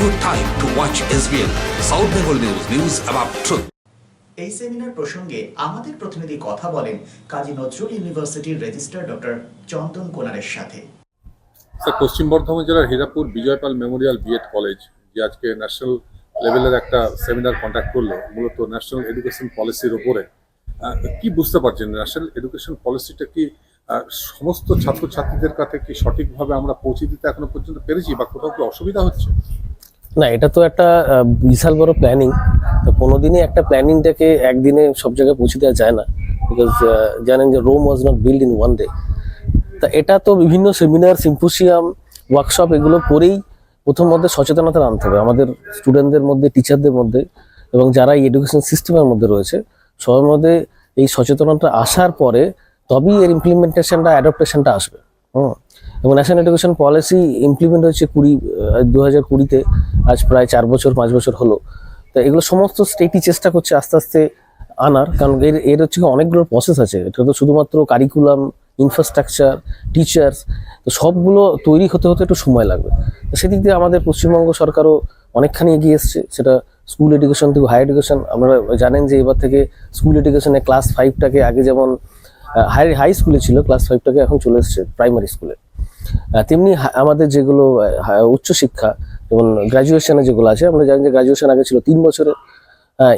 your time to watch SBL South Bengal News. News about truth. এই seminar প্রসঙ্গে আমাদের প্রতিনিধি কথা বলেন কাজী নজরুল ইউনিভার্সিটির রেজিস্ট্রার ডক্টর চন্দন কোনারের সাথে স্যার পশ্চিম বর্ধমান জেলার Hirapur Bijaypal memorial B Ed college যে আজকে ন্যাশনাল লেভেলের একটা সেমিনার কন্ডাক্ট করল মূলত ন্যাশনাল এডুকেশন পলিসির ওপরে কি বুঝতে পারছেন ন্যাশনাল এডুকেশন পলিসিটা কি সমস্ত ছাত্রছাত্রীদের কাছে কি সঠিকভাবে আমরা পৌঁছে দিতে এখনও পর্যন্ত পেরেছি বা কোথাও কি অসুবিধা হচ্ছে না, এটা তো একটা বিশাল বড় প্ল্যানিং তো কোনোদিনই একটা প্ল্যানিংটাকে একদিনে সব জায়গায় পৌঁছে দেওয়া যায় না। বিকজ জানেন যে Rome was not build in one day তা এটা তো বিভিন্ন সেমিনার সিম্পোসিয়াম ওয়ার্কশপ এগুলো করেই প্রথম মধ্যে সচেতনতা আনতে হবে। আমাদের স্টুডেন্টদের মধ্যে টিচারদের মধ্যে এবং যারা এই এডুকেশন সিস্টেমের মধ্যে রয়েছে, সবার মধ্যে এই সচেতনতা আসার পরে তবেই এর ইমপ্লিমেন্টেশনটা অ্যাডাপ্টেশনটা আসবে। হুম। এবং ন্যাশনাল এডুকেশন পলিসি ইমপ্লিমেন্ট হয়েছে কুড়ি দু হাজার কুড়িতে, আজ প্রায় চার বছর, পাঁচ বছর হলো। তো এগুলো সমস্ত স্টেটই চেষ্টা করছে আস্তে আস্তে আনার, কারণ এর এর হচ্ছে অনেকগুলো প্রসেস আছে। এটা তো শুধুমাত্র কারিকুলাম ইনফ্রাস্ট্রাকচার টিচার্স তো সবগুলো তৈরি হতে হতে একটু সময় লাগবে। তো সেদিক দিয়ে আমাদের পশ্চিমবঙ্গ সরকারও অনেকখানি এগিয়ে এসছে। সেটা স্কুল এডুকেশন থেকে হাই এডুকেশন আপনারা জানেন যে এবার থেকে স্কুল এডুকেশনে ক্লাস ফাইভটাকে আগে যেমন হাই হাই স্কুলে ছিল ক্লাস ফাইভটাকে এখন চলে এসছে প্রাইমারি স্কুলে তেমনি আমাদের যেগুলো উচ্চশিক্ষা যেমন গ্রাজুয়েশনে যেগুলো আছে আমরা জানি যে গ্রাজুয়েশন আগে ছিল তিন বছরের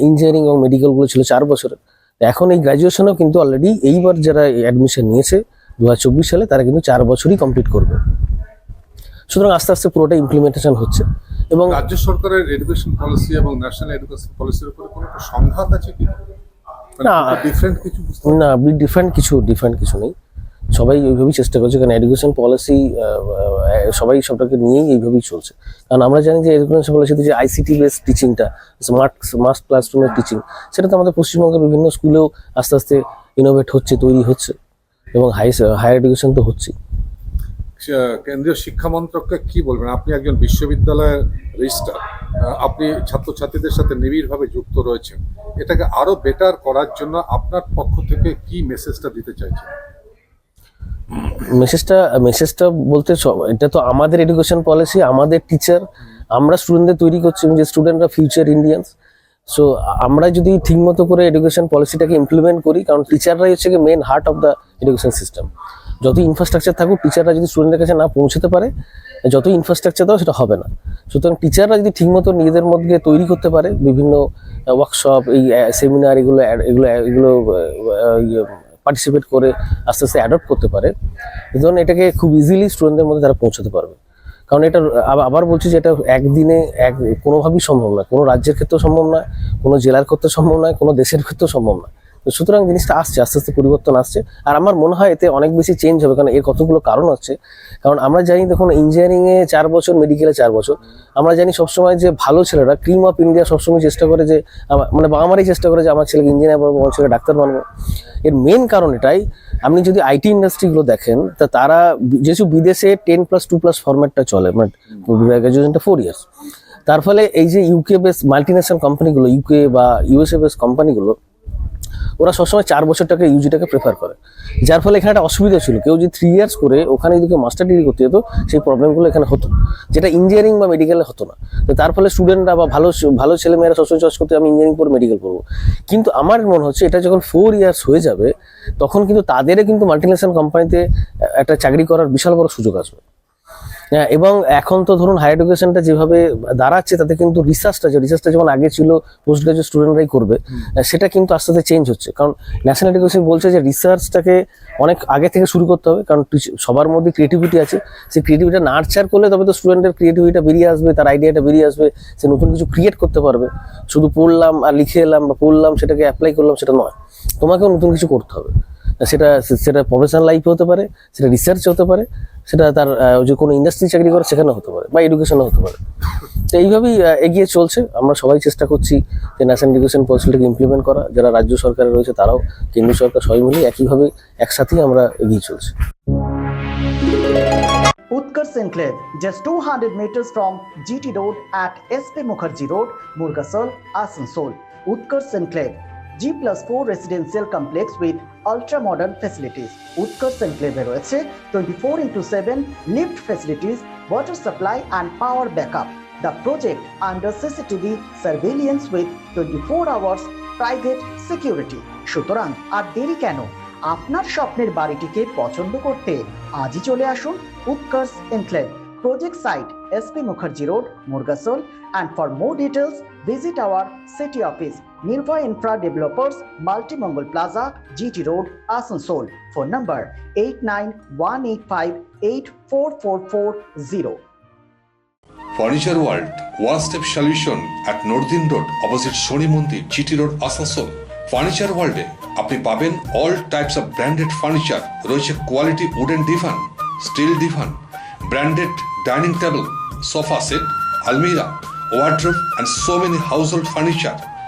ইঞ্জিনিয়ারিং এবং মেডিকেলগুলো ছিল চার বছরের। এখন এই গ্রাজুয়েশনেও কিন্তু অলরেডি এইবার যারা অ্যাডমিশন নিয়েছে দু হাজার চব্বিশ সালে তারা কিন্তু চার বছরই কমপ্লিট করবে। সুতরাং আস্তে আস্তে পুরোটা ইমপ্লিমেন্টেশন হচ্ছে এবং রাজ্য সরকারের এডুকেশন পলিসি এবং ন্যাশনাল এডুকেশন পলিসির উপরে কোনো সংঘাত আছে কি? না। ডিফারেন্ট কিছু না ডিফারেন্ট কিছু ডিফারেন্ট কিছু নেই। সবাই ওইভাবেই চেষ্টা করছে, কারণ এডুকেশন পলিসি সবাই সবটাকে নিয়েই এইভাবেই চলছে। কারণ আমরা জানি যে এডুকেশন পলিসিতে যে আইসিটি বেস টিচিংটা স্মার্ট স্মার্ট ক্লাসরুমের টিচিং সেটা তো আমাদের পশ্চিমবঙ্গের বিভিন্ন স্কুলেও আস্তে আস্তে ইনোভেট হচ্ছে, তৈরি হচ্ছে, এবং হাই হায়ার এডুকেশন তো হচ্ছেই। কেন্দ্রীয় শিক্ষা মন্ত্রককে কি বলবেন? আপনি একজন বিশ্ববিদ্যালয়ের রেজিস্ট্রার আপনি ছাত্রছাত্রীদের সাথে নিবিড়ভাবে যুক্ত রয়েছেন। এটাকে আরও বেটার করার জন্য আপনার পক্ষ থেকে কি মেসেজটা দিতে চাইছেন? মেসেজটা মেসেজটা বলতে এটা তো আমাদের এডুকেশন পলিসি আমাদের টিচার আমরা স্টুডেন্টদের তৈরি করছি যে স্টুডেন্টরা ফিউচার ইন্ডিয়ান্স সো আমরা যদি ঠিকমতো করে এডুকেশন পলিসিটাকে ইমপ্লিমেন্ট করি, কারণ টিচাররাই হচ্ছে main heart of the education system যত ইনফ্রাস্ট্রাকচার থাকুক টিচাররা যদি স্টুডেন্টের কাছে না পৌঁছতে পারে, যত ইনফ্রাস্ট্রাকচার দাও সেটা হবে না। সুতরাং টিচাররা যদি ঠিকমতো নিজেদের মধ্যে তৈরি করতে পারে, বিভিন্ন ওয়ার্কশপ এই সেমিনার এগুলো এগুলো এগুলো পার্টিসিপেট করে আস্তে আস্তে অ্যাডপ্ট করতে পারে ধরুন এটাকে খুব ইজিলি স্টুডেন্টদের মধ্যে তারা পৌঁছতে পারবে। কারণ এটা আবার- বলছি যে এটা একদিনে এক, কোনোভাবেই সম্ভব নয়। কোনো রাজ্যের ক্ষেত্রেও সম্ভব নয়, কোনো জেলার ক্ষেত্রে সম্ভব নয়, কোনো দেশের ক্ষেত্রেও সম্ভব নয়। সুতরাং জিনিসটা আসছে, আস্তে আস্তে পরিবর্তন আসছে। আর আমার মনে হয় এতে অনেক বেশি চেঞ্জ হবে, কারণ এর কতগুলো কারণ আছে। কারণ আমরা জানি দেখুন ইঞ্জিনিয়ারিংয়ে চার বছর মেডিকেলে চার বছর। আমরা জানি সবসময় যে ভালো ছেলেরা ক্রিম অফ ইন্ডিয়া সবসময় চেষ্টা করে যে মানে বাবা মারাই চেষ্টা করে যে আমার ছেলেকে ইঞ্জিনিয়ার বানাবো, আমার ছেলেকে ডাক্তার বানাবো। এর মেন কারণ এটাই, আপনি যদি আইটি ইন্ডাস্ট্রিগুলো দেখেন, তা তারা যেহেতু বিদেশে টেন প্লাস টু প্লাস ফরম্যাটটা চলে মানে গ্রাজুয়েশনটা ফোর ইয়ার্স তার ফলে এই যে ইউকে বেস মাল্টিনেশনাল কোম্পানিগুলো ইউকে বা ইউএসএ বেস কোম্পানিগুলো ওরা সবসময় চার বছরটাকে ইউজিটাকে প্রেফার করে। যার ফলে এখানে একটা অসুবিধা ছিল। কেউ যদি থ্রি ইয়ার্স করে ওখানে যদি কেউ মাস্টার ডিগ্রি করতে যেত, সেই প্রবলেমগুলো এখানে হতো যেটা ইঞ্জিনিয়ারিং বা মেডিকেলে হতো না। তো তার ফলে স্টুডেন্টরা বা ভালো ভালো ছেলেমেয়েরা সবসময় চয়েস করতে আমি ইঞ্জিনিয়ারিং পরে মেডিকেল করব কিন্তু আমার মনে হচ্ছে এটা যখন ফোর ইয়ার্স হয়ে যাবে, তখন কিন্তু তাদেরও কিন্তু মাল্টিনেশনাল কোম্পানিতে একটা চাকরি করার বিশাল বড় সুযোগ আসবে। এবং এখন তো ধরুন হায়ার এডুকেশনটা যেভাবে দাঁড়াচ্ছে, তাতে কিন্তু রিসার্চটা যে রিসার্চটা যেমন আগে ছিল পোস্ট গ্রাজুয়েট স্টুডেন্টরাই করবে সেটা কিন্তু আস্তে আস্তে চেঞ্জ হচ্ছে। কারণ ন্যাশনাল এডুকেশন বলছে যে রিসার্চটাকে অনেক আগে থেকে শুরু করতে হবে, কারণ সবার মধ্যে ক্রিয়েটিভিটি আছে। সেই ক্রিয়েটিভিটা নার্চার করলে তবে তো স্টুডেন্টের ক্রিয়েটিভিটা বেরিয়ে আসবে, তার আইডিয়াটা বেরিয়ে আসবে, সে নতুন কিছু ক্রিয়েট করতে পারবে। শুধু পড়লাম আর লিখে এলাম বা পড়লাম, সেটাকে অ্যাপ্লাই করলাম, সেটা নয়। তোমাকেও নতুন কিছু করতে হবে। সেটা সেটা প্রফেশনাল লাইফে হতে পারে সেটা রিসার্চ হতে পারে সেটা তার যে কোনো ইন্ডাস্ট্রি চাকরি করে সেখানে হতে পারে বা এডুকেশনে হতে পারে। তো এইভাবেই এগিয়ে চলছে। আমরা সবাই চেষ্টা করছি যে ন্যাশনাল এডুকেশন পলিসিটাকে ইমপ্লিমেন্ট করা। যারা রাজ্য সরকারে রয়েছে তারাও কেন্দ্রীয় সরকার সবাই মিলে একইভাবে একসাথেই আমরা এগিয়ে চলছি। Utkarsh Enclave, just 200 meters from GT Road at SP Mukherjee Road, Murgasol, Asansol. Utkarsh Enclave, G plus four residential complex with ultra modern facilities Utkarsh এনক্লেভে রয়েছে twenty four into seven lift facilities water supply and power back up the project under CCTV surveillance with twenty four hours private security সুতরাং আর দেরি কেন? আপনার স্বপ্নের বাড়িটিকে পছন্দ করতে আজই চলে আসুন Utkarsh enclave. Project site S P Mukherjee road Murgasol and for more details visit our city office Nirva Infra Developers, Multimongol Plaza, GT Road, Asansol. Phone number 89185844440. Furniture world one step solution at northern road opposite Shani Mandir GT road Asansol furniture ওয়ার্ল্ডে আপনি পাবেন all types of branded furniture রয়েছে quality wooden divan steel divan branded dining table sofa set আলমিরা wardrobe and so many household furniture